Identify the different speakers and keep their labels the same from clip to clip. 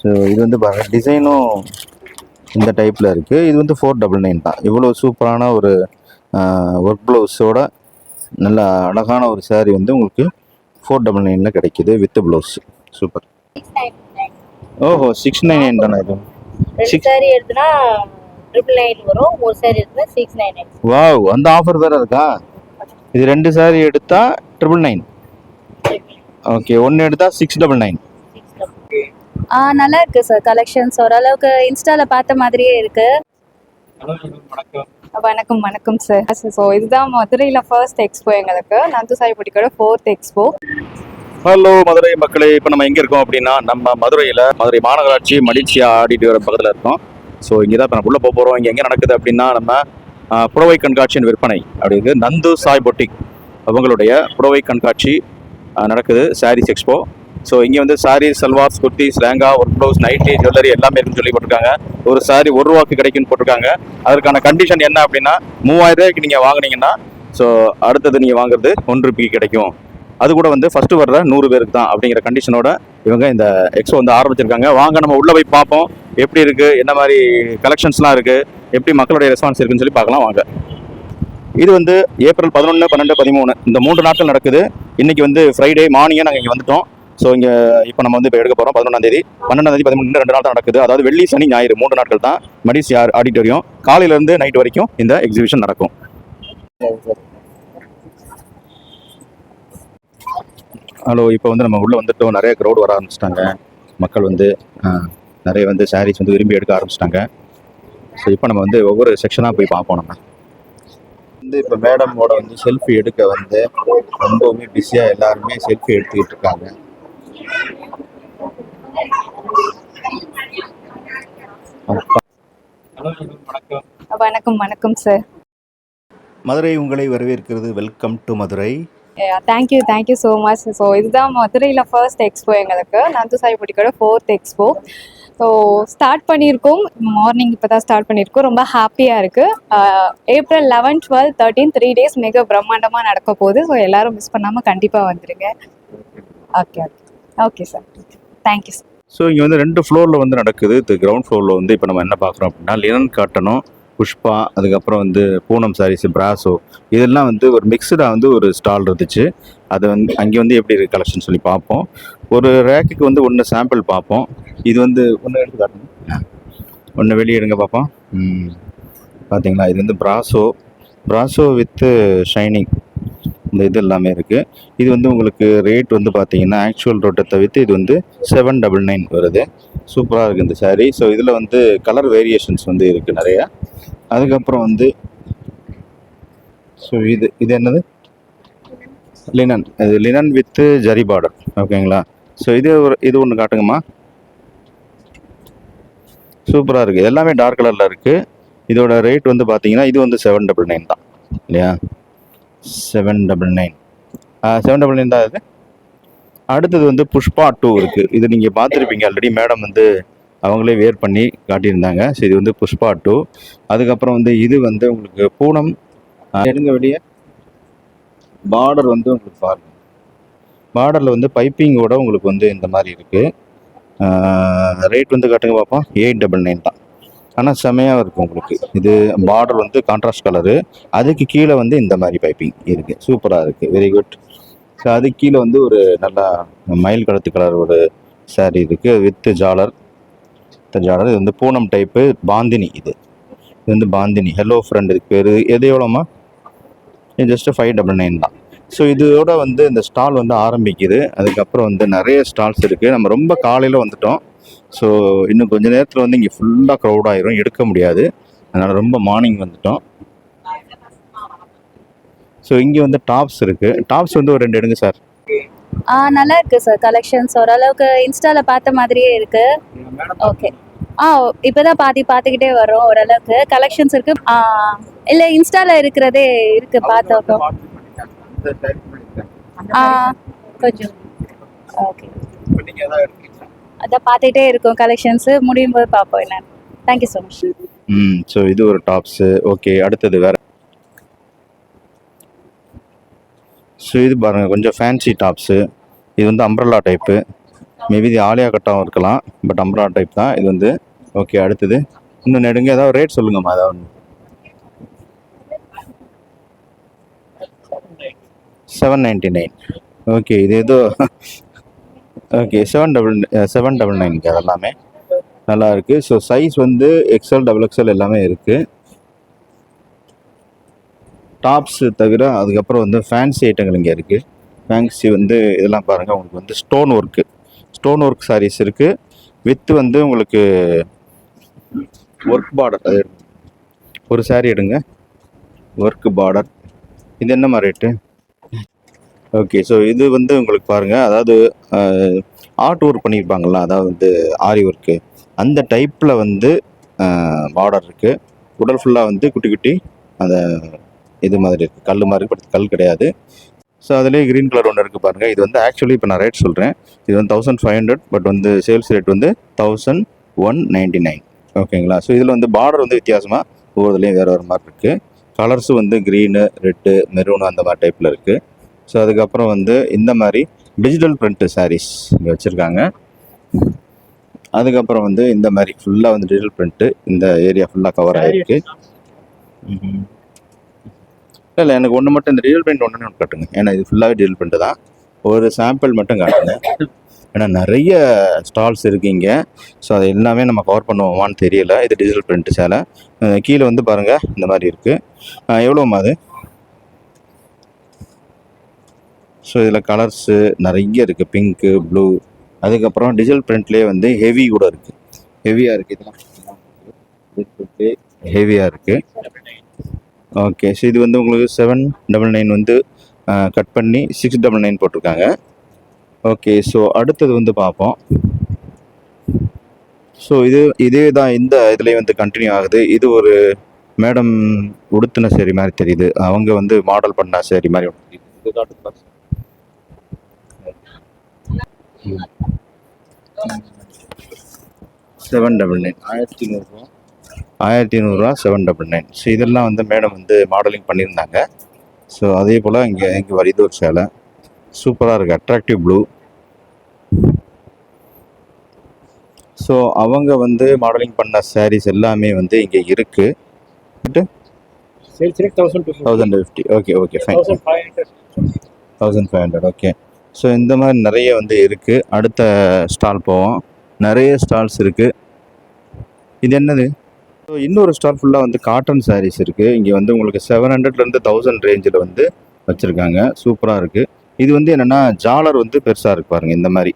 Speaker 1: So இது வந்து பாருங்க டிசைனும் இந்த டைப்பில் இருக்குது இது வந்து ஃபோர் டபுள் நைன் தான். இவ்வளோ சூப்பரான ஒரு ஒர்க் ப்ளவுஸோட நல்ல அழகான ஒரு saree வந்து உங்களுக்கு ஃபோர் டபுள் நைனில் கிடைக்குது வித் ப்ளவுஸ் சூப்பர் ஓஹோ சிக்ஸ் நைன் நைன் தானே இது? Six-
Speaker 2: சாரி எடுத்துனா ட்ரிபிள் நைன் வரும் ஒரு சாரி எடுத்துனா சிக்ஸ் நைன் நைன்
Speaker 1: வாவ் அந்த ஆஃபர் வேறு இருக்கா? இது ரெண்டு saree எடுத்தா ட்ரிபிள் நைன் ஓகே ஒன்று எடுத்தா சிக்ஸ் டபுள் நைன்
Speaker 3: ஆ நல்லா இருக்கு சார் கலெக்ஷன்ஸ் ஓரளவுக்கு இன்ஸ்டால பார்த்த மாதிரியே இருக்கு. வணக்கம் வணக்கம் சார் ஸோ இதுதான் மதுரையில் ஃபர்ஸ்ட் எக்ஸ்போ எங்களுக்கு. நந்து சாய்பட்டிக்கோட ஃபோர்த் எக்ஸ்போ
Speaker 1: ஹலோ மதுரை மக்களே. இப்போ நம்ம எங்கே இருக்கோம் அப்படின்னா நம்ம மதுரையில் மதுரை மாநகராட்சி மடிச்சியா ஆடிட்டோரியம் பக்கத்தில் இருக்கோம். ஸோ இங்கே தான் இப்போ நம்ம உள்ளே போக போகிறோம் இங்கே எங்கே நடக்குது அப்படின்னா நம்ம புடவை கண்காட்சியின் விற்பனை அப்படி நந்து சாய் பொட்டிக் அவங்களுடைய புடவை கண்காட்சி நடக்குது சாரீஸ் எக்ஸ்போ ஸோ இங்கே வந்து sari salwar kurtis lehenga work blouse nighty jewellery எல்லாமே இருக்குன்னு சொல்லி போட்டிருக்காங்க. ஒரு சாரி ஒரு ரூபாய்க்கு கிடைக்குன்னு போட்டிருக்காங்க. அதற்கான கண்டிஷன் என்ன அப்படின்னா மூவாயிரம் ரூபாய்க்கு நீங்கள் வாங்குனீங்கன்னா ஸோ அடுத்தது நீங்கள் வாங்குறது ஒன் ருபிக்கு கிடைக்கும். அது கூட வந்து ஃபஸ்ட்டு வர்ற நூறு பேருக்கு தான் அப்படிங்கிற கண்டிஷனோட இவங்க இந்த எக்ஸோ வந்து ஆரம்பிச்சிருக்காங்க. வாங்க நம்ம உள்ளே போய் பார்ப்போம். எப்படி இருக்குது என்ன மாதிரி கலெக்ஷன்ஸ்லாம் இருக்குது எப்படி மக்களுடைய ரெஸ்பான்ஸ் இருக்குன்னு சொல்லி பார்க்கலாம் வாங்க. இது வந்து ஏப்ரல் பதினொன்று பன்னெண்டு பதிமூணு. இந்த மூன்று நாட்கள் நடக்குது. இன்னைக்கு வந்து ஃப்ரைடே மார்னிங்கே நாங்கள் இங்கே வந்துட்டோம். ஸோ இங்கே இப்போ நம்ம வந்து இப்போ எடுக்க போகிறோம் பதினொன்றாம் தேதி. பன்னெண்டாம் தேதி பதிமூணு ரெண்டு நாள் தான் நடக்குது. அதாவது வெள்ளி சனி ஞாயிறு மூன்று நாட்கள் தான் யார் ஆடிட்டோரியம் காலையிலேருந்து நைட் வரைக்கும் இந்த எக்ஸிபிஷன் நடக்கும். ஹலோ இப்போ வந்து நம்ம உள்ளே வந்துட்டோம். நிறைய க்ரௌட் வர ஆரம்பிச்சிட்டாங்க. மக்கள் வந்து நிறைய வந்து சாரீஸ் வந்து விரும்பி எடுக்க ஆரம்பிச்சிட்டாங்க. ஸோ இப்போ நம்ம வந்து ஒவ்வொரு செக்ஷனாக போய் பார்ப்போம் நம்ம. வந்து இப்போ மேடமோட வந்து செல்ஃபி எடுக்க வந்து ரொம்பவுமே பிஸியாக எல்லாருமே செல்ஃபி எடுத்துக்கிட்டு இருக்காங்க.
Speaker 3: வணக்கம் வணக்கம் சார்
Speaker 1: மதுரை உங்களை வரவேற்கிறது. Welcome to Madurai.
Speaker 3: Thank you thank you so much so இதுதான் மதுரையில் ஃபர்ஸ்ட் எக்ஸ்போ எங்களுக்கு. நந்து சாய்பட்டிக்கோட ஃபோர்த் எக்ஸ்போ ஸோ ஸ்டார்ட் பண்ணியிருக்கோம். மார்னிங் இப்போ தான் ஸ்டார்ட் பண்ணியிருக்கோம். ரொம்ப ஹாப்பியாக இருக்குது April eleven twelve thirteen three days மிக பிரம்மாண்டமாக நடக்க போகுது. ஸோ எல்லாரும் மிஸ் பண்ணாமல் கண்டிப்பாக வந்துடுங்க okay okay okay sir thank you sir
Speaker 1: so இங்கே வந்து ரெண்டு ஃப்ளோரில் வந்து நடக்குது. இது கிரவுண்ட் ஃப்ளோரில் வந்து இப்போ நம்ம என்ன பார்க்குறோம் அப்படின்னா லினன் காட்டனும் புஷ்பா அதுக்கப்புறம் வந்து பூனம் சாரீஸ் பிராசோ இதெல்லாம் வந்து ஒரு மிக்சடாக வந்து ஒரு ஸ்டால் இருந்துச்சு. அது வந்து அங்கே வந்து எப்படி இருக்குது கலெக்ஷன் சொல்லி பார்ப்போம். ஒரு ரேக்குக்கு வந்து ஒன்று சாம்பிள் பார்ப்போம். இது வந்து ஒன்று எடுத்து காட்டுங்க. ஒன்று வெளியே எடுங்க பார்ப்போம். ம். பார்த்தீங்களா இது வந்து பிராசோ பிராசோ வித்து ஷைனிங் இந்த இது எல்லாமே இருக்குது இது வந்து உங்களுக்கு ரேட் வந்து பார்த்தீங்கன்னா ஆக்சுவல் ரோட்டை தவிர்த்து இது வந்து செவன் டபுள் நைன் வருது. சூப்பராக இருக்குது இந்த சாரீ ஸோ இதில் வந்து கலர் வேரியேஷன்ஸ் வந்து இருக்குது நிறையா. அதுக்கப்புறம் வந்து ஸோ இது இது என்னது? லினன் இது லினன் வித்து ஜரி பார்டர் ஓகேங்களா ஸோ இது ஒரு இது ஒன்று காட்டுங்கம்மா. சூப்பராக இருக்குது எல்லாமே டார்க் கலரில் இருக்குது இதோட ரேட் வந்து பார்த்தீங்கன்னா இது வந்து செவன் டபுள் நைன் தான். இல்லையா? Seven double nine seven double nine தான் இது அடுத்தது வந்து புஷ்பா டூ இருக்குது இது நீங்கள் பார்த்துருப்பீங்க ஆல்ரெடி மேடம் வந்து அவங்களே வேர் பண்ணி காட்டியிருந்தாங்க. ஸோ இது வந்து புஷ்பா டூ அதுக்கப்புறம் வந்து இது வந்து உங்களுக்கு பூனம் எடுங்க வெளியே. பார்டர் வந்து உங்களுக்கு பாருங்க. பார்டரில் வந்து பைப்பிங்கோட உங்களுக்கு வந்து இந்த மாதிரி இருக்குது ரேட் வந்து காட்டுங்க பார்ப்போம் எயிட் டபுள் நைன் தான். ஆனால் செமையாக இருக்கும் உங்களுக்கு. இது பார்டர் வந்து கான்ட்ராஸ்ட் கலரு அதுக்கு கீழே வந்து இந்த மாதிரி பைப்பிங் இருக்குது சூப்பராக இருக்குது வெரி குட் ஸோ அதுக்கு கீழே வந்து ஒரு நல்லா மயில் கழுத்து கலர் ஒரு சாரீ இருக்குது வித்து ஜாலர் வித் ஜாலர் இது வந்து பூனம் டைப்பு பாந்தினி இது. இது வந்து பாந்தினி. ஹலோ ஃப்ரெண்ட் இதுக்கு பேர் எது எவ்வளோமா இது ஜஸ்ட்டு ஃபைவ் டபுள் நைன் தான். ஸோ இதோட வந்து இந்த ஸ்டால் வந்து ஆரம்பிக்குது. அதுக்கப்புறம் வந்து நிறைய ஸ்டால்ஸ் இருக்குது நம்ம ரொம்ப காலையில் வந்துட்டோம். ஸோ இன்னும் கொஞ்ச நேரத்தில் வந்து இங்கே ஃபுல்லாக க்ரௌட் ஆயிரும். எடுக்க முடியாது. அதனால் ரொம்ப மார்னிங் வந்துட்டோம். ஸோ இங்கே வந்து டாப்ஸ் இருக்குது டாப்ஸ் வந்து ஒரு ரெண்டு எடுங்க சார்
Speaker 3: ஆ நல்லா இருக்கு சார் கலெக்ஷன்ஸ் ஓரளவுக்கு இன்ஸ்டால பார்த்த மாதிரியே இருக்கு. ஓகே ஆ இப்போதான் பாதி பார்த்துக்கிட்டே வரோம் ஓரளவுக்கு. கலெக்ஷன்ஸ் இருக்கு. ஆ இல்லை இன்ஸ்டால இருக்கிறதே இருக்கு பார்த்தோம். ஆ கொஞ்சம். ஓகே அதை பார்த்துக்கிட்டே இருக்கும் கலெக்ஷன்ஸ் முடியும் போது பார்ப்போம் என்னன்னு தேங்க்யூ ஸோ மச்
Speaker 1: ம் ஸோ இது ஒரு டாப்ஸு ஓகே அடுத்தது வேற. ஸோ இது பாருங்கள் கொஞ்சம் ஃபேன்சி டாப்ஸு இது வந்து அம்ப்ரல்லா டைப்பு மேபி இது ஆலியா கட்டாகவும் இருக்கலாம் பட் அம்ரா டைப் தான். இது வந்து ஓகே அடுத்தது. இன்னும் நெடுங்க ஏதாவது ரேட் சொல்லுங்கம்மா ஏதாவது ஒன்று செவன் நைன்டி நைன் ஓகே இது ஏதோ okay seven double seven double நைனுக்கு அதெல்லாமே நல்லா இருக்கு. ஸோ சைஸ் வந்து எக்ஸ்எல் டபுள் எக்ஸ்எல் எல்லாமே இருக்கு. டாப்ஸ் தவிர அதுக்கப்புறம் வந்து ஃபேன்சி ஐட்டங்கள் இங்கே இருக்கு. ஃபேன்சி வந்து இதெல்லாம் பாருங்கள் உங்களுக்கு வந்து stone work stone work saris இருக்கு. வித்து வந்து உங்களுக்கு ஒர்க் பார்டர் அது ஒரு சாரீ எடுங்க. ஒர்க் பார்டர் இது என்னம்மா ரேட்டு ஓகே ஸோ இது வந்து உங்களுக்கு பாருங்கள் அதாவது ஆர்ட் ஒர்க் பண்ணியிருப்பாங்கள்ல அதாவது வந்து ஆரி ஒர்க்கு அந்த டைப்பில் வந்து பார்டர் இருக்குது உடல் ஃபுல்லாக வந்து குட்டி குட்டி அந்த இது மாதிரி இருக்குது கல் மாதிரி பட் கல் கிடையாது. ஸோ அதுலேயே க்ரீன் கலர் ஒன்று இருக்குது பாருங்கள் இது வந்து ஆக்சுவலி இப்போ நான் ரேட் சொல்கிறேன் இது வந்து தௌசண்ட் ஃபைவ் ஹண்ட்ரட் பட் வந்து சேல்ஸ் ரேட் வந்து தௌசண்ட் ஒன் நைன்டி நைன் ஓகேங்களா ஸோ இதில் வந்து பார்டர் வந்து வித்தியாசமாக ஒவ்வொருதுலேயும் வேறு வேறு மாதிரி இருக்குது கலர்ஸும் வந்து க்ரீனு ரெட்டு மெரூனு அந்த மாதிரி டைப்பில் இருக்குது ஸோ அதுக்கப்புறம் வந்து இந்த மாதிரி டிஜிட்டல் பிரிண்ட் சாரீஸ் இங்கே வச்சுருக்காங்க. அதுக்கப்புறம் வந்து இந்த மாதிரி ஃபுல்லாக வந்து டிஜிட்டல் பிரிண்ட்டு இந்த ஏரியா ஃபுல்லாக கவர் ஆகிருக்கு இல்லை இல்லை எனக்கு ஒன்று மட்டும் இந்த டிஜிட்டல் பிரிண்ட் ஒன்று ஒன்று காட்டுங்க. ஏன்னா இது ஃபுல்லாகவே டிஜிட்டல் பிரிண்ட் தான். ஒரு சாம்பிள் மட்டும் காட்டுங்க. ஏன்னா நிறைய ஸ்டால்ஸ் இருக்கு இங்கே. ஸோ அது எல்லாமே நம்ம கவர் பண்ணுவோமான்னு தெரியல. இது டிஜிட்டல் பிரிண்ட் சேலை. கீழே வந்து பாருங்கள் இந்த மாதிரி இருக்குது எவ்வளோமா அது? ஸோ இதில் கலர்ஸு நிறைய இருக்குது பிங்க்கு ப்ளூ அதுக்கப்புறம் டிஜிட்டல் பிரிண்ட்லேயே வந்து ஹெவி கூட இருக்குது ஹெவியாக இருக்குது இதெல்லாம் ஹெவியாக இருக்குது ஓகே ஸோ இது வந்து உங்களுக்கு செவன் டபுள் நைன் வந்து கட் பண்ணி சிக்ஸ் டபுள் நைன் போட்டிருக்காங்க. ஓகே ஸோ அடுத்தது வந்து பார்ப்போம். ஸோ இது இதே தான் இந்த இதுலேயும் வந்து கண்டினியூ ஆகுது. இது ஒரு மேடம் உடுத்தின சரி மாதிரி தெரியுது. அவங்க வந்து மாடல் பண்ண சரி மாதிரி ஒண்ணு தெரியுது. செவன் டபுள் நைன் ஆயிரத்தி நூறுரூவா ஆயிரத்தி நூறுரூவா செவன் டபுள் நைன் ஸோ இதெல்லாம் வந்து மேடம் வந்து மாடலிங் பண்ணியிருந்தாங்க. ஸோ அதே போல் இங்கே இங்கே வருது ஒரு சேலை. சூப்பராக இருக்குது அட்ராக்டிவ் ப்ளூ ஸோ அவங்க வந்து மாடலிங் பண்ண sarees எல்லாமே வந்து இங்கே இருக்குது. Thousand fifty okay okay fine. Thousand five hundred okay so இந்த மாதிரி நிறைய வந்து இருக்குது அடுத்த ஸ்டால் போவோம். நிறைய ஸ்டால்ஸ் இருக்குது இது என்னது? ஸோ இன்னொரு ஸ்டால் ஃபுல்லாக வந்து காட்டன் சாரீஸ் இருக்குது இங்கே வந்து உங்களுக்கு செவன் ஹண்ட்ரட்லேருந்து தௌசண்ட் ரேஞ்சில் வந்து வச்சுருக்காங்க. சூப்பராக இருக்குது இது வந்து என்னென்னா ஜாலர் வந்து பெருசாக இருக்கு பாருங்கள் இந்த மாதிரி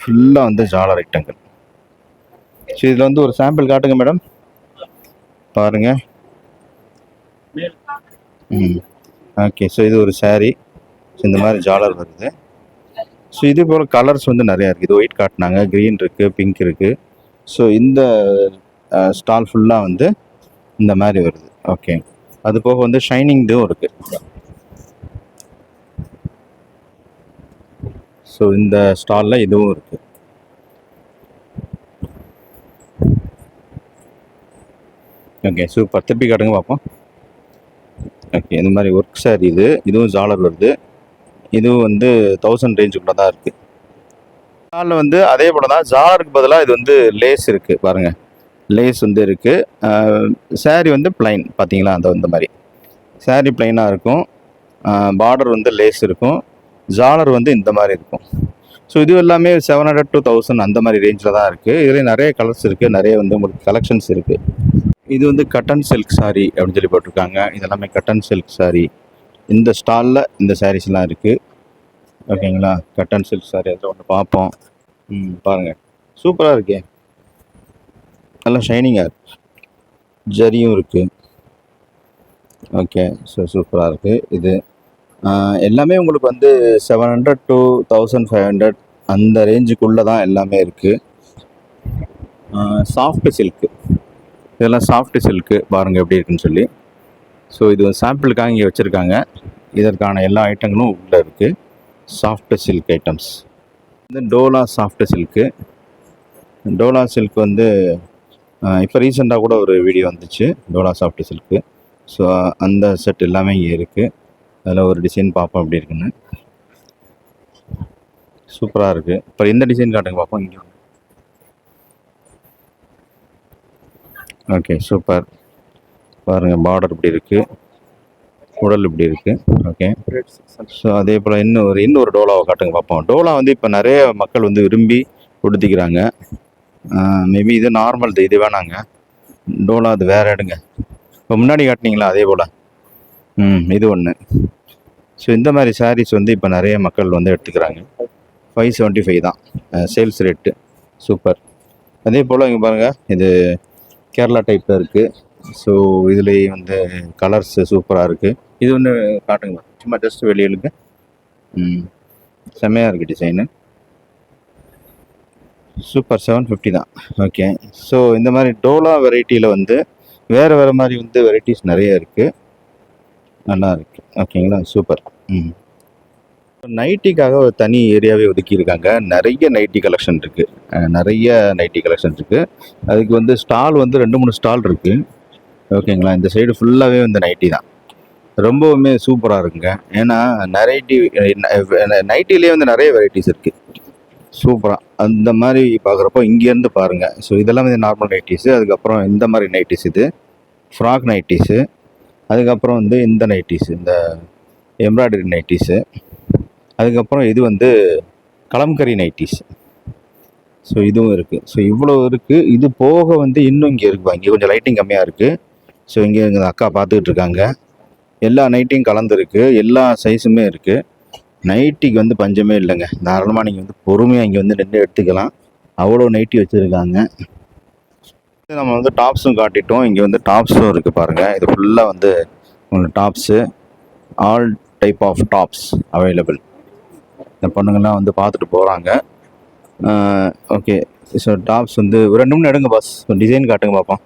Speaker 1: ஃபுல்லாக வந்து ஜாலர் ஐட்டங்கள் ஸோ இதில் வந்து ஒரு சாம்பிள் காட்டுங்க மேடம் பாருங்கள் ம். ஓகே ஸோ இது ஒரு சாரீ ஸோ இந்த மாதிரி ஜாலர் வருது. ஸோ இது போல் கலர்ஸ் வந்து நிறையா இருக்குது இது ஒயிட் காட்டினாங்க க்ரீன் இருக்குது பிங்க் இருக்குது ஸோ இந்த ஸ்டால் ஃபுல்லாக வந்து இந்த மாதிரி வருது. ஓகே அது போக வந்து ஷைனிங் இதுவும் இருக்குது ஸோ இந்த ஸ்டாலில் இதுவும் இருக்குது ஓகே சூப்பர் திருப்பி காட்டுங்க பார்ப்போம். ஓகே இந்த மாதிரி ஒர்க் சாரி இது. இதுவும் ஜாலர் வருது. இதுவும் வந்து தௌசண்ட் ரேஞ்சுக்குள்ள தான் இருக்குது நாளில் வந்து அதே போல் தான் ஜாலருக்கு பதிலாக இது வந்து லேஸ் இருக்குது பாருங்கள் லேஸ் வந்து இருக்குது சாரி வந்து பிளைன் பார்த்தீங்களா அந்த இந்த மாதிரி. சாரி பிளைனாக இருக்கும். பார்டர் வந்து லேஸ் இருக்கும். ஜாலர் வந்து இந்த மாதிரி இருக்கும். ஸோ இது எல்லாமே செவன் ஹண்ட்ரட் டூ தௌசண்ட் அந்த மாதிரி ரேஞ்சில் தான் இருக்குது இதில் நிறைய கலர்ஸ் இருக்குது நிறைய வந்து உங்களுக்கு கலெக்ஷன்ஸ் இருக்குது இது வந்து கட்டன் சில்க் சாரி அப்படின்னு சொல்லி போட்டிருக்காங்க. இதெல்லாமே கட்டன் சில்க் சாரி இந்த ஸ்டாலில் இந்த சாரீஸ்லாம் இருக்குது ஓகேங்களா கட்டன் சில்க் சாரி அதில் ஒன்று பார்ப்போம். ம் பாருங்கள் சூப்பராக இருக்கே. நல்லா ஷைனிங்காக இருக்கு. ஜரியும் இருக்குது ஓகே ஸோ சூப்பராக இருக்குது இது. எல்லாமே உங்களுக்கு வந்து seven hundred to thousand five hundred அந்த ரேஞ்சுக்குள்ளே தான் எல்லாமே இருக்குது சாஃப்ட் சில்க்கு இதெல்லாம் சாஃப்ட் சில்க்கு பாருங்கள் எப்படி இருக்குன்னு சொல்லி. ஸோ இது சாம்பிளுக்காக இங்கே வச்சுருக்காங்க. இதற்கான எல்லா ஐட்டங்களும் உள்ளே இருக்குது சாஃப்ட் சில்க் ஐட்டம்ஸ் இந்த Dola soft silk Dola silk வந்து இப்போ ரீசெண்டாக கூட ஒரு வீடியோ வந்துச்சு. டோலா சாஃப்ட் சில்க்கு ஸோ அந்த செட் எல்லாமே இங்கே இருக்குது அதில் ஒரு டிசைன் பார்ப்போம் அப்படி இருக்குன்னு. சூப்பராக இருக்குது இப்போ எந்த டிசைன் காட்டுங்க பார்ப்போம். இங்கே ஓகே சூப்பர் பாருங்கள் பார்டர் இப்படி இருக்குது உடல் இப்படி இருக்குது ஓகே ஸோ அதே போல் இன்னும் ஒரு இன்னொரு டோலாவை காட்டுங்க பார்ப்போம். டோலா வந்து இப்போ நிறைய மக்கள் வந்து விரும்பி உடுத்திக்கிறாங்க மேபி இது நார்மல் இது வேணாங்க. டோலா அது வேறு எடுங்க இப்போ முன்னாடி காட்டினீங்களா அதே போல்? ம் இது ஒன்று ஸோ இந்த மாதிரி சாரீஸ் வந்து இப்போ நிறைய மக்கள் வந்து எடுத்துக்கிறாங்க. ஃபைவ் செவன்ட்டி ஃபைவ் தான் சேல்ஸ் ரேட்டு சூப்பர் அதே போல் இங்கே பாருங்கள் இது கேரளா டைப்பில் இருக்குது ஸோ இதுலேயே வந்து கலர்ஸ் சூப்பராக இருக்குது இது ஒன்று காட்டுங்க சும்மா ஜஸ்ட் வெளியிலுங்க ம். செம்மையாக இருக்குது டிசைனு சூப்பர் செவன் ஃபிஃப்டி தான். ஓகே ஸோ இந்த மாதிரி டோலா வெரைட்டியில் வந்து வேறு வேறு மாதிரி வந்து வெரைட்டிஸ் நிறைய இருக்குது நல்லா இருக்கு. ஓகேங்களா சூப்பர் ம். நைட்டிக்காக ஒரு தனி ஏரியாவே ஒதுக்கியிருக்காங்க நிறைய நைட்டி கலெக்ஷன் இருக்குது நிறைய நைட்டி கலெக்ஷன் இருக்குது அதுக்கு வந்து ஸ்டால் வந்து ரெண்டு மூணு ஸ்டால் இருக்குது ஓகேங்களா? இந்த சைடு ஃபுல்லாகவே வந்து நைட்டி தான். ரொம்பவுமே சூப்பராக இருக்குங்க. ஏன்னா நரைட்டி நைட்டிலேயே வந்து நிறைய வெரைட்டிஸ் இருக்குது சூப்பராக அந்த மாதிரி பார்க்குறப்போ இங்கேருந்து பாருங்கள் ஸோ இதெல்லாம் வந்து நார்மல் நைட்டிஸு அதுக்கப்புறம் இந்த மாதிரி நைட்டிஸ் இது. ஃப்ராக் நைட்டிஸு அதுக்கப்புறம் வந்து இந்த நைட்டிஸ் இந்த எம்ப்ராய்டரி நைட்டிஸு அதுக்கப்புறம் இது வந்து கலம்கரி நைட்டிஸ் ஸோ இதுவும் இருக்குது ஸோ இவ்வளோ இருக்குது இது போக வந்து இன்னும் இங்கே இருக்குப்பா இங்கே கொஞ்சம் லைட்டிங் கம்மியாக இருக்குது ஸோ இங்கே எங்கள் அக்கா பார்த்துக்கிட்டு இருக்காங்க. எல்லா நைட்டியும் கலந்துருக்கு எல்லா சைஸுமே இருக்குது நைட்டிக்கு வந்து பஞ்சமே இல்லைங்க. தாராளமாக நீங்கள் வந்து பொறுமையாக இங்கே வந்து நின்று எடுத்துக்கலாம். அவ்வளோ நைட்டி வச்சுருக்காங்க. நம்ம வந்து டாப்ஸும் காட்டிட்டோம். இங்கே வந்து டாப்ஸும் இருக்குது பாருங்கள் இது ஃபுல்லாக வந்து உங்களுக்கு tops all type of tops available இந்த பொண்ணுங்கள்லாம் வந்து பார்த்துட்டு போகிறாங்க ஓகே ஸோ டாப்ஸ் வந்து ஒரு ரெண்டு மணி எடுங்க பாஸ் டிசைன் காட்டுங்க பார்ப்போம்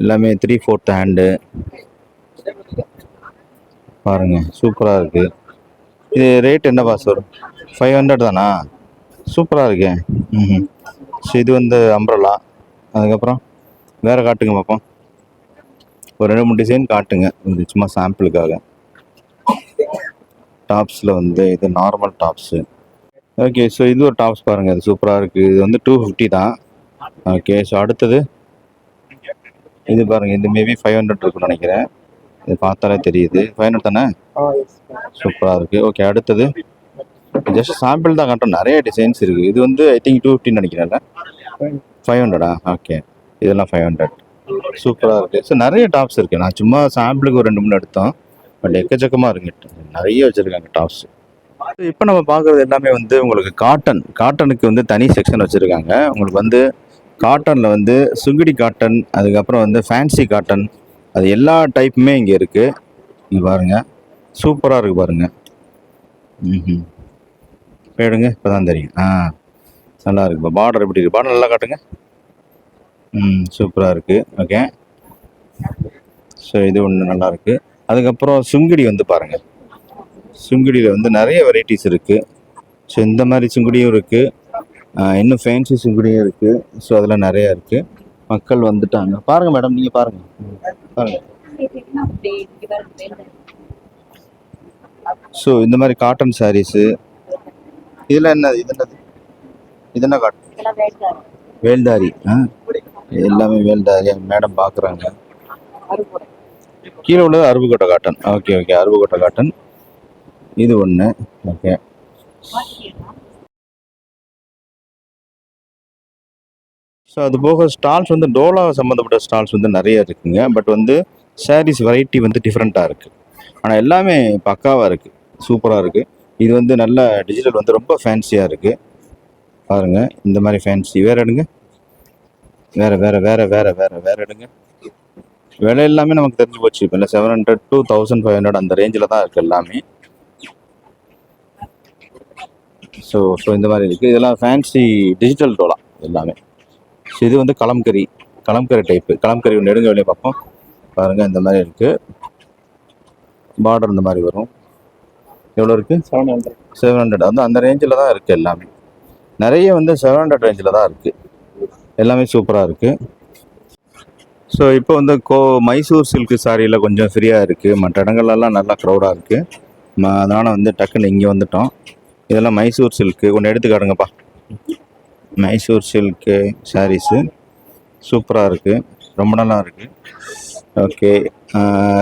Speaker 1: எல்லாமே த்ரீ ஃபோர்த் ஹேண்டு பாருங்கள் சூப்பராக இருக்குது இது ரேட் என்ன பாஸ் வரும்? ஃபைவ் ஹண்ட்ரட் தானா? சூப்பராக இருக்கே. ம் ஸோ இது வந்து அம்ப்ரலா அதுக்கப்புறம் வேறு காட்டுங்க பார்ப்போம் ஒரு ரெண்டு மூணு டிசைன் காட்டுங்க. இது சும்மா சாம்பிளுக்காக டாப்ஸில் வந்து இது நார்மல் டாப்ஸு ஓகே ஸோ இது ஒரு டாப்ஸ் பாருங்கள் இது சூப்பராக இருக்குது இது வந்து டூ ஃபிஃப்டி தான். ஓகே ஸோ அடுத்தது இது பாருங்கள் இது மேபி ஃபைவ் ஹண்ட்ரட் இருக்குன்னு நினைக்கிறேன். இது பார்த்தாலே தெரியுது. ஃபைவ் ஹண்ட்ரட் தானே. சூப்பராக இருக்குது ஓகே அடுத்தது. ஜஸ்ட் சாம்பிள் தான் காட்டும் நிறைய டிசைன்ஸ் இருக்குது இது வந்து ஐ திங்க் டூ ஃபிஃப்டின்னு நினைக்கிறேன்ல? ஃபைவ் ஹண்ட்ரடா ஓகே இதெல்லாம் ஃபைவ் ஹண்ட்ரட் சூப்பராக இருக்குது ஸோ நிறைய டாப்ஸ் இருக்குது நான் சும்மா சாம்பிளுக்கு ஒரு ரெண்டு மூணு எடுத்தோம். பட் எக்கச்சக்கமாக இருக்குங்க நிறைய வச்சுருக்காங்க டாப்ஸ் இப்போ நம்ம பார்க்குறது எல்லாமே வந்து உங்களுக்கு காட்டன் காட்டனுக்கு வந்து தனி செக்ஷன் வச்சுருக்காங்க. உங்களுக்கு வந்து காட்டனில் வந்து சுங்குடி காட்டன் அதுக்கப்புறம் வந்து ஃபேன்சி காட்டன் அது எல்லா டைப்புமே இங்கே இருக்குது இங்கே பாருங்கள் சூப்பராக இருக்குது பாருங்கள் ம் போயிடுங்க இப்போ தான் தெரியும். ஆ நல்லா இருக்கு. இப்போ பார்டர் எப்படி இருக்குது பார்டர் நல்லா காட்டுங்க. ம் சூப்பராக இருக்குது ஓகே ஸோ இது ஒன்று நல்லாயிருக்கு அதுக்கப்புறம் சுங்குடி வந்து பாருங்கள் சுங்குடியில் வந்து நிறைய வெரைட்டிஸ் இருக்குது ஸோ இந்த மாதிரி சுங்குடியும் இருக்குது இன்னும் ஃபேன்சி சுங்குடியும் இருக்குது ஸோ அதெல்லாம் நிறைய இருக்குது மக்கள் வந்துட்டாங்க. பாருங்கள் மேடம் நீங்கள் பாருங்கள் பாருங்கள் ஸோ இந்த மாதிரி காட்டன் சாரீஸு இதெல்லாம் என்ன இது என்னது? இது என்ன காட்டன் வேல்தாரி. ஆ? எல்லாமே வேல்தாரி. மேடம் பார்க்குறாங்க கீழே உள்ளது Aruppukottai cotton okay okay Aruppukottai cotton இது ஒன்று ஓகே ஸோ அது போக ஸ்டால்ஸ் வந்து டோலா சம்மந்தப்பட்ட ஸ்டால்ஸ் வந்து நிறைய இருக்குங்க. பட் வந்து சாரீஸ் வெரைட்டி வந்து டிஃப்ரெண்ட்டாக இருக்குது ஆனால் எல்லாமே பக்காவாக இருக்குது சூப்பராக இருக்குது இது வந்து நல்ல டிஜிட்டல் வந்து ரொம்ப ஃபேன்சியாக இருக்குது பாருங்கள் இந்த மாதிரி ஃபேன்சி வேறு எடுங்க. வேறு வேறு வேறு வேறு வேறு வேறு எடுங்க. விலை எல்லாமே நமக்கு தெரிஞ்சு போச்சு. இப்போ இல்லை seven hundred two thousand five hundred அந்த ரேஞ்சில் தான் இருக்குது எல்லாமே. ஸோ ஸோ இந்த மாதிரி இருக்குது இதெல்லாம் ஃபேன்சி டிஜிட்டல் டோலா எல்லாமே. ஸோ இது வந்து கலம்கரி கலம்கரி டைப்பு கலம்கரி ஒன்று எடுங்க வெளியே பார்ப்போம். பாருங்கள் இந்த மாதிரி இருக்குது பார்டர் இந்த மாதிரி வரும். எவ்வளோ இருக்குது
Speaker 4: செவன் ஹண்ட்ரட்
Speaker 1: செவன் ஹண்ட்ரட் வந்து அந்த ரேஞ்சில் தான் இருக்குது எல்லாமே. நிறைய வந்து செவன் ஹண்ட்ரட் ரேஞ்சில் தான் இருக்குது எல்லாமே சூப்பராக இருக்குது ஸோ இப்போ வந்து கோ மைசூர் சில்க் சாரியில் கொஞ்சம் ஃப்ரீயாக இருக்குது மற்ற இடங்கள்லாம் நல்லா க்ரௌடாக இருக்குது அதனால் வந்து டக்குன்னு இங்கே வந்துட்டோம். இதெல்லாம் மைசூர் சில்க்கு ஒன்று எடுத்து காட்டுங்கப்பா மைசூர் சில்க்கு சாரீஸு சூப்பராக இருக்குது ரொம்ப நல்லா இருக்குது ஓகே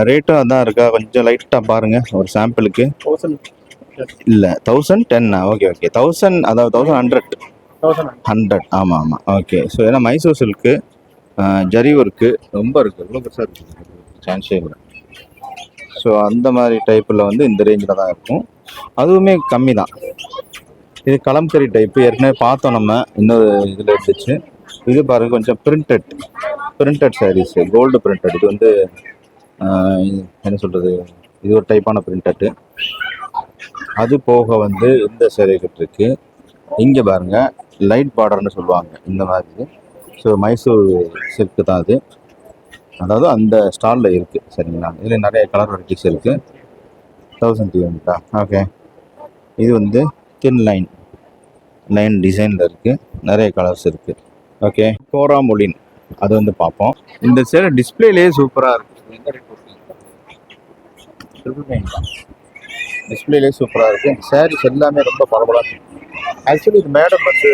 Speaker 1: ரேட்டும் அதான் இருக்கா? கொஞ்சம் லைட்டாக பாருங்கள் ஒரு சாம்பிளுக்கு
Speaker 4: தௌசண்ட்
Speaker 1: இல்லை தௌசண்ட் டென்னா ஓகே ஓகே தௌசண்ட் அதாவது தௌசண்ட் ஹண்ட்ரட்
Speaker 4: தௌசண்ட்
Speaker 1: ஹண்ட்ரட் ஆமாம் ஆமாம் ஓகே ஸோ ஏன்னா மைசூர் சில்க்கு ஜரி ஒர்க்கு ரொம்ப இருக்குது ரொம்ப பெருசாக இருக்குது சான்ஸே இல்லை ஸோ அந்த மாதிரி டைப்பில் வந்து இந்த ரேஞ்சில் தான் இருக்கும். அதுவுமே கம்மி தான். இது கலம்கரி டைப்பு ஏற்கனவே பார்த்தோம் நம்ம. இன்னொரு இதில் இருந்துச்சு. இது பாருங்கள் கொஞ்சம் printed printed sarees gold printed இது வந்து என்ன சொல்கிறது இது ஒரு டைப்பான பிரிண்டட்டு அது போக வந்து இந்த சேரீ இருக்குது இங்கே பாருங்கள் லைட் பார்டர்னு சொல்லுவாங்க. இந்த மாதிரி. ஸோ மைசூர் சில்க்கு தான் அது. அதாவது அந்த ஸ்டாலில் இருக்குது சரிங்களா? இதில் நிறைய கலர் வெரைட்டிஸ் இருக்குது தௌசண்ட் டூ ஹண்ட்ரடா ஓகே இது வந்து தின் லைன் நைன் டிசைனில் இருக்குது நிறைய கலர்ஸ் இருக்குது ஓகே கோராமொலின் அது வந்து பார்ப்போம். இந்த சேர் டிஸ்பிளேலேயே சூப்பராக இருக்குது எந்த ரேட் ட்ரிபிள் நைன் தான். டிஸ்பிளேலேயே சூப்பராக இருக்குது இந்த சாரீஸ் எல்லாமே ரொம்ப பரவலாக இருக்கு. ஆக்சுவலி இது மேடம் வந்து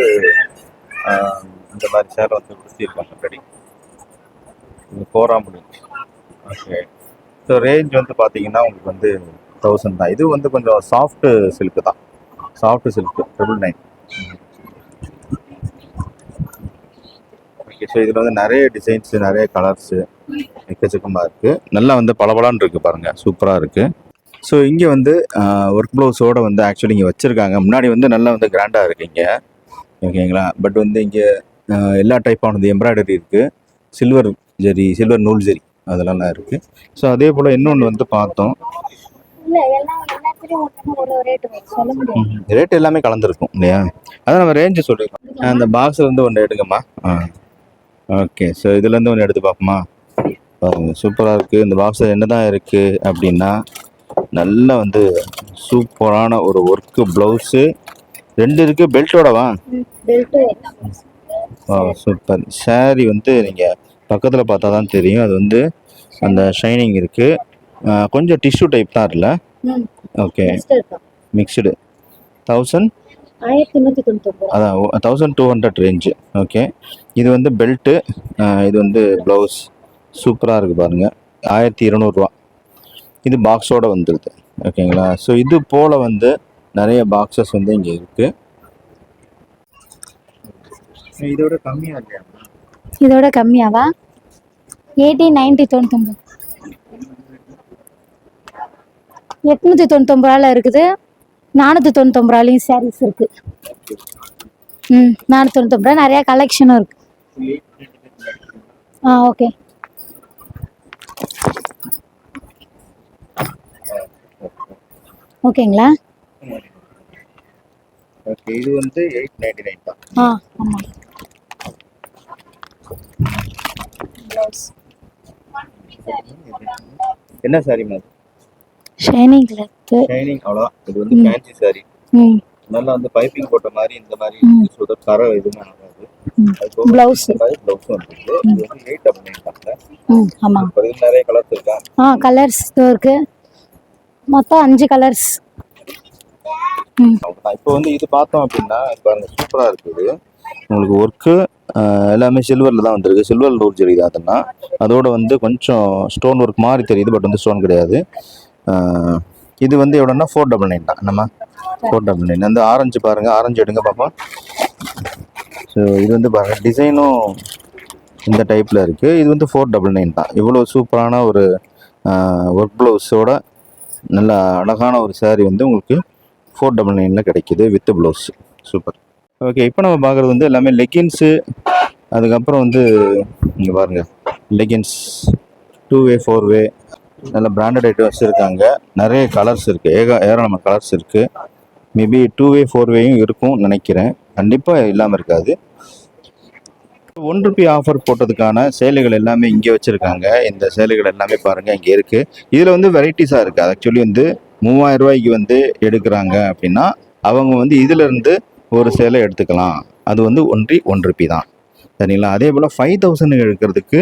Speaker 1: இந்த மாதிரி சேர் வந்து கொடுத்திருக்காங்க ரெடி இது கோராமொழி ஓகே ஸோ ரேஞ்ச் வந்து பார்த்தீங்கன்னா உங்களுக்கு வந்து தௌசண்ட் தான். இது வந்து கொஞ்சம் சாஃப்ட்டு சில்க்கு தான். Soft silk triple nine okay so இதில் வந்து நிறைய டிசைன்ஸ் நிறைய கலர்ஸு எக்கச்சக்கமாக இருக்குது நல்லா வந்து பளபளன்னு இருக்குது பாருங்கள் சூப்பராக இருக்குது ஸோ இங்கே வந்து ஒர்க் ப்ளவுஸோட வந்து ஆக்சுவலி இங்கே வச்சுருக்காங்க. முன்னாடி வந்து நல்லா வந்து கிராண்டாக இருக்குது இங்கே. ஓகேங்களா பட் வந்து இங்கே எல்லா டைப்பானது எம்ப்ராய்டரி இருக்குது சில்வர் ஜரி சில்வர் நூல் ஜரி அதெல்லாம் இருக்குது ஸோ அதே போல் இன்னொன்று வந்து பார்த்தோம்.
Speaker 2: ரேட்
Speaker 1: எல்லாமே கலந்துருக்கும் இல்லையா? அதான் நம்ம ரேஞ்சு சொல்லியிருக்கோம் அந்த பாக்ஸில் வந்து ஒன்று எடுங்கம்மா. ஆ. ஓகே ஸோ இதுலேருந்து ஒன்று எடுத்து பார்ப்போமா? சூப்பராக இருக்குது இந்த பாக்ஸில் என்ன தான் இருக்குது அப்படின்னா நல்ல வந்து சூப்பரான ஒரு ஒர்க்கு ப்ளவுஸு ரெண்டு இருக்குது பெல்ட்டோடவா
Speaker 2: பெல்ட்
Speaker 1: ஓ சூப்பர் saree வந்து நீங்கள் பக்கத்தில் பார்த்தா தான் தெரியும். அது வந்து அந்த ஷைனிங் இருக்குது கொஞ்சம் டிஷ்யூ டைப் தான் இல்லை ஓகே மிக்சடு தௌசண்ட்
Speaker 2: ஆயிரத்தி
Speaker 1: அதான் thousand two hundred range okay இது வந்து பெல்ட்டு இது வந்து ப்ளவுஸ் சூப்பராக இருக்குது பாருங்கள் ஆயிரத்தி இருநூறுவா. இது பாக்ஸோட வந்துடுது ஓகேங்களா ஸோ இது போல் வந்து நிறைய பாக்ஸஸ் வந்து இங்கே இருக்குது இதோட கம்மியாக இல்லையா?
Speaker 2: இதோட கம்மியாவா? எயிட்டி நைன்டி தொண்ணூத்தொம்பது. எட்நூத்தி தொண்ணூத்தொம்பது ரூபால இருக்குது. நானூற்றி தொண்ணூத்தொம்பது ரூபாலையும் சாரீஸ் இருக்கு. ம் நானூற்றி தொண்ணூத்தொம்பது ரூபா நிறையா கலெக்ஷனும் இருக்கு. ஆ ஓகே ஓகேங்களா
Speaker 1: ஓகே இது வந்து எயிட் நைன்டி நைன் தான்.
Speaker 2: ஆ ஆமாம்
Speaker 1: என்ன saree ma'am
Speaker 2: shining cloth
Speaker 1: shining அவ்வளோதான் இது வந்து ஃபேன்சி சாரி நல்லா வந்து பைப்பிங் போட்ட மாதிரி இந்த மாதிரி
Speaker 2: ம்.
Speaker 1: சுத கரை எதுவுமே ஆகாது. மாதிரி ப்ளவுஸும் வந்துருக்கு இது வந்து எயிட் இப்போ இது நிறைய கலர்ஸ் இருக்கா?
Speaker 2: ஆ கலர்ஸ் இருக்கு. மொத்தம் அஞ்சு கலர்ஸ்.
Speaker 1: இப்போ வந்து இது பார்த்தோம் அப்படின்னா பாருங்க சூப்பராக இருக்குது. உங்களுக்கு ஒர்க்கு எல்லாமே சில்வரில் தான் வந்திருக்கு. சில்வர் லூர் ஜெரி தான். அதோட வந்து கொஞ்சம் ஸ்டோன் ஒர்க் மாதிரி தெரியுது பட் வந்து ஸ்டோன் கிடையாது. இது வந்து எவ்வளோன்னா ஃபோர் டபுள் நைன் தான். நம்ம ஃபோர் டபுள் நைன் அந்த ஆரஞ்சு பாருங்கள் ஆரஞ்சு எடுங்க பார்ப்போம் ஸோ இது வந்து பாருங்கள் டிசைனும் இந்த டைப்பில் இருக்குது இது வந்து ஃபோர் டபுள் நைன் தான். இவ்வளோ சூப்பரான ஒரு ஒர்க் ப்ளவுஸோட நல்ல அழகான ஒரு சேரீ வந்து உங்களுக்கு ஃபோர் டபுள் நைனில் கிடைக்குது வித் ப்ளவுஸ் சூப்பர் ஓகே இப்போ நம்ம பார்க்குறது வந்து எல்லாமே லெகின்ஸு அதுக்கப்புறம் வந்து இங்கே பாருங்கள் leggings two way four way நல்ல பிராண்டட் ஐட்டம்ஸ் இருக்காங்க. நிறைய கலர்ஸ் இருக்குது ஏக ஏராளமான கலர்ஸ் இருக்குது மேபி டூ வே ஃபோர் வேயும் இருக்கும் நினைக்கிறேன். கண்டிப்பாக இல்லாமல் இருக்காது. ஒன் ருபி ஆஃபர் போட்டதுக்கான சேலைகள் எல்லாமே இங்கே வச்சுருக்காங்க. இந்த சேலைகள் எல்லாமே பாருங்கள் இங்கே இருக்குது இதில் வந்து வெரைட்டிஸாக இருக்குது ஆக்சுவலி வந்து மூவாயிரம் ரூபாய்க்கு வந்து எடுக்கிறாங்க அப்படின்னா அவங்க வந்து இதிலிருந்து ஒரு சேலை எடுத்துக்கலாம். அது வந்து ஒன்றி ஒன் ருபி தான். சரிங்களா? அதே போல் ஃபைவ் தௌசண்ட் எடுக்கிறதுக்கு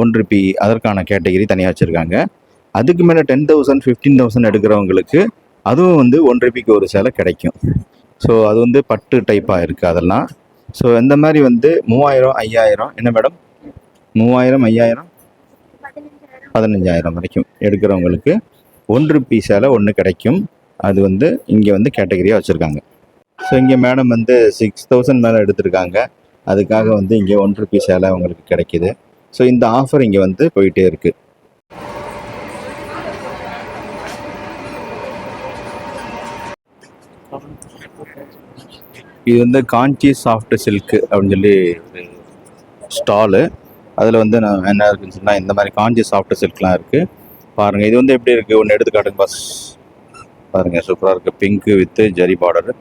Speaker 1: ஒன் பி அதற்கான கேட்டகரி தனியாக வச்சுருக்காங்க. அதுக்கு மேலே டென் தௌசண்ட் ஃபிஃப்டீன் தௌசண்ட் எடுக்கிறவங்களுக்கு அதுவும் வந்து ஒன் ருபிக்கு ஒரு சேலை கிடைக்கும். ஸோ அது வந்து பட்டு டைப்பாக இருக்குது அதெல்லாம். ஸோ இந்த மாதிரி வந்து மூவாயிரம் ஐயாயிரம் என்ன மேடம் மூவாயிரம் ஐயாயிரம்? பதினஞ்சாயிரம் வரைக்கும் எடுக்கிறவங்களுக்கு ஒன்று பி சேலை ஒன்று கிடைக்கும். அது வந்து இங்கே வந்து கேட்டகரியாக வச்சுருக்காங்க. ஸோ இங்கே மேடம் வந்து சிக்ஸ் தௌசண்ட் மேலே எடுத்திருக்காங்க. அதுக்காக வந்து இங்கே ஒன் பி சேலை அவங்களுக்கு கிடைக்கிது. ஸோ இந்த ஆஃபர் இங்கே வந்து போயிட்டே இருக்குது இது வந்து காஞ்சி சாஃப்ட் சில்க்கு அப்படின்னு சொல்லி ஒரு ஸ்டாலு அதில் வந்து நான் என்ன இருக்குன்னு சொன்னால் இந்த மாதிரி காஞ்சி சாஃப்ட் சில்க்லாம் இருக்குது பாருங்கள் இது வந்து எப்படி இருக்குது ஒன்று எடுத்து காட்டுங்க பஸ் பாருங்கள் சூப்பராக இருக்குது பிங்க்கு வித்து ஜரி பார்டரு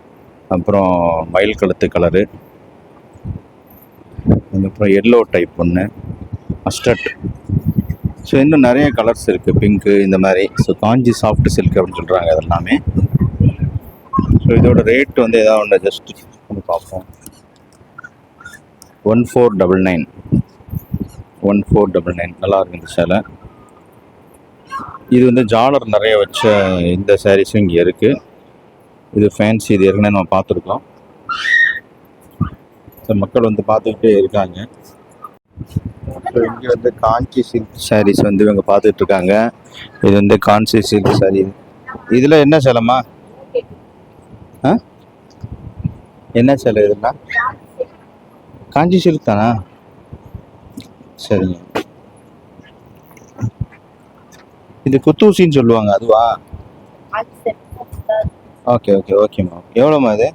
Speaker 1: அப்புறம் மயில் கழுத்து கலரு அதுக்கப்புறம் எல்லோ டைப் ஒன்று மஸ்டர்ட் ஸோ இன்னும் நிறைய கலர்ஸ் இருக்குது பிங்க்கு இந்த மாதிரி. ஸோ காஞ்சி சாஃப்ட் சில்க் அப்படின்னு சொல்கிறாங்க அதெல்லாமே ஸோ இதோட ரேட் வந்து எதாவது ஒன்று ஜஸ்ட் வந்து பார்ப்போம். One four double nine one four double nine நல்லா இருக்கு இந்த சேலை. இது வந்து ஜாலர் நிறைய வச்ச இந்த சாரீஸும் இங்கே இருக்குது இது ஃபேன்சி இது ஏற்கனவே நம்ம பார்த்துருக்கோம். ஸோ மக்கள் வந்து பார்த்துக்கிட்டே இருக்காங்க. இங்கே வந்து காஞ்சி சில்க் சாரீஸ் வந்து இவங்க பார்த்துட்டு இருக்காங்க இது வந்து காஞ்சி சில்க் சாரீ இதில் என்ன சேலைம்மா? ஆ? என்ன சேலை இதெல்லாம்? காஞ்சி சில்க் தானா? சரிங்க. இது குத்தூசின்னு சொல்லுவாங்க அதுவா? ஓகே ஓகே ஓகேம்மா. எவ்வளோம்மா இது?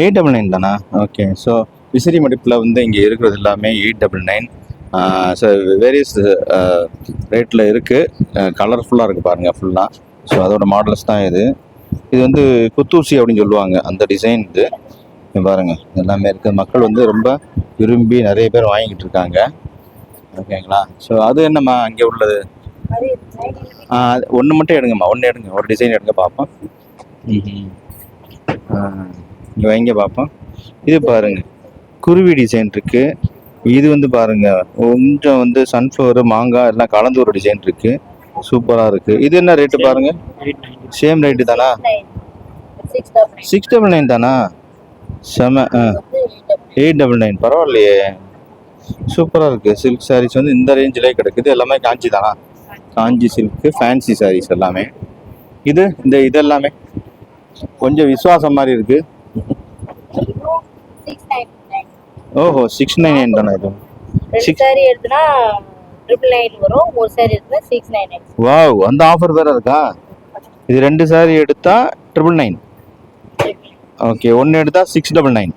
Speaker 1: எயிட் டபுள் நைன் தானா? ஓகே ஸோ விசிறி மடிப்பில் வந்து இங்கே இருக்கிறது எல்லாமே eight double nine so various ரேட்டில் இருக்குது கலர்ஃபுல்லாக இருக்குது பாருங்கள் ஃபுல்லாக ஸோ அதோட மாடல்ஸ் தான் இது. இது வந்து குத்தூசி அப்படின்னு சொல்லுவாங்க அந்த டிசைன் இது. பாருங்கள் எல்லாமே இருக்குது மக்கள் வந்து ரொம்ப விரும்பி நிறைய பேர் வாங்கிக்கிட்டு இருக்காங்க. ஓகேங்களா ஸோ அது என்னம்மா அங்கே உள்ளது? ஒன்று மட்டும் எடுங்கம்மா ஒன்று எடுங்க. ஒரு டிசைன் எடுங்க பார்ப்போம் ம் இங்கே வைங்க பார்ப்போம். இது பாருங்க. குருவி டிசைன் இருக்கு. இது வந்து பாருங்க. கொஞ்சம் வந்து சன்ஃப்ளவர் மாங்காய் எல்லாம் கலந்து ஒரு டிசைன் இருக்கு. சூப்பரா இருக்கு. இது என்ன ரேட்டு பாருங்க? சேம் ரேட்டு தானா? சிக்ஸ் டபுள் நைன் தானா? செம எயிட் டபுள் நைன் பரவாயில்லையே. சூப்பராக இருக்குது சில்க் சாரீஸ் வந்து இந்த ரேஞ்சிலே கிடைக்குது எல்லாமே காஞ்சி தானா? காஞ்சி சில்க்கு ஃபேன்சி சாரீஸ் எல்லாமே. இது இந்த இதெல்லாமே. கொஞ்சம் விசுவாசம் மாதிரி இருக்குது ஓஹோ சிக்ஸ் நைன் நைன் தானே இது?
Speaker 2: ரெண்டு
Speaker 1: Six-
Speaker 2: சாரி எடுத்தனா ட்ரிபிள் நைன் வரும் ஒரு சாரி எடுத்தா சிக்ஸ் நைன் நைன்
Speaker 1: வாவ் அந்த ஆஃபர் வேற இருக்கா? இது ரெண்டு சாரி எடுத்தா ட்ரிபிள் நைன் ஓகே ஒன்று எடுத்தா six double nine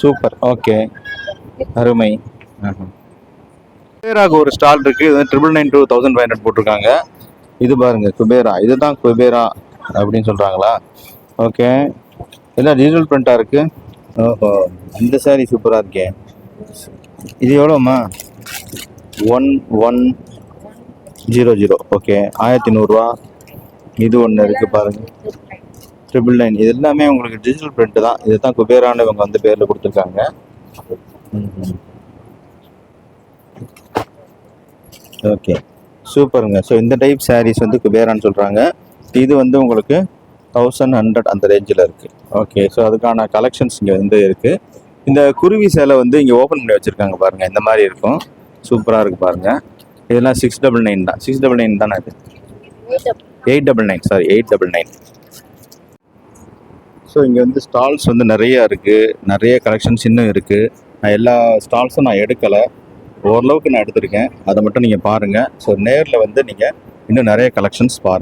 Speaker 1: super okay அருமை. குபேராக்கு ஒரு ஸ்டால் இருக்கு இது triple nine two thousand five hundred போட்டிருக்காங்க. இது பாருங்க குபேரா இதுதான் குபேரா அப்படின்னு சொல்றாங்களா? ஓகே எல்லாம் டிஜிட்டல் பிரிண்டா இருக்கு? ஓஹோ இந்த சாரி சூப்பராக இருக்கே. இது எவ்வளோம்மா one one zero zero. Okay ஆயிரத்தி நூறுரூவா இது ஒன்று இருக்குது பாருங்கள் ட்ரிபிள் நைன் இது எல்லாமே உங்களுக்கு டிஜிட்டல் பிரிண்ட் தான். இதை தான் குபேரான்னு இவங்க வந்து பேரில் கொடுத்துருக்காங்க. ஓகே. சூப்பருங்க. ஸோ இந்த டைப் சாரீஸ் வந்து குபேரான்னு சொல்கிறாங்க இது வந்து உங்களுக்கு தௌசண்ட் ஹண்ட்ரட் அந்த ரேஞ்சில் இருக்குது ஓகே ஸோ அதுக்கான கலெக்ஷன்ஸ் இங்கே வந்து இருக்குது இந்த குருவி சேலை வந்து இங்கே ஓப்பன் பண்ணி வச்சுருக்காங்க பாருங்கள் இந்த மாதிரி இருக்கும். சூப்பராக இருக்குது பாருங்கள் இதெல்லாம் சிக்ஸ் டபுள் நைன் தான். சிக்ஸ் டபுள் நைன் தானே இது eight double nine saree eight double nine so இங்கே வந்து ஸ்டால்ஸ் வந்து நிறைய இருக்குது நிறைய கலெக்ஷன்ஸ் இன்னும் இருக்குது நான் எல்லா ஸ்டால்ஸும் நான் எடுக்கலை. ஓரளவுக்கு நான் எடுத்திருக்கேன். அதை மட்டும் நீங்கள் பாருங்கள் ஸோ நேரில் வந்து நீங்கள் இன்னும் நிறைய கலெக்ஷன்ஸ் பாருங்கள்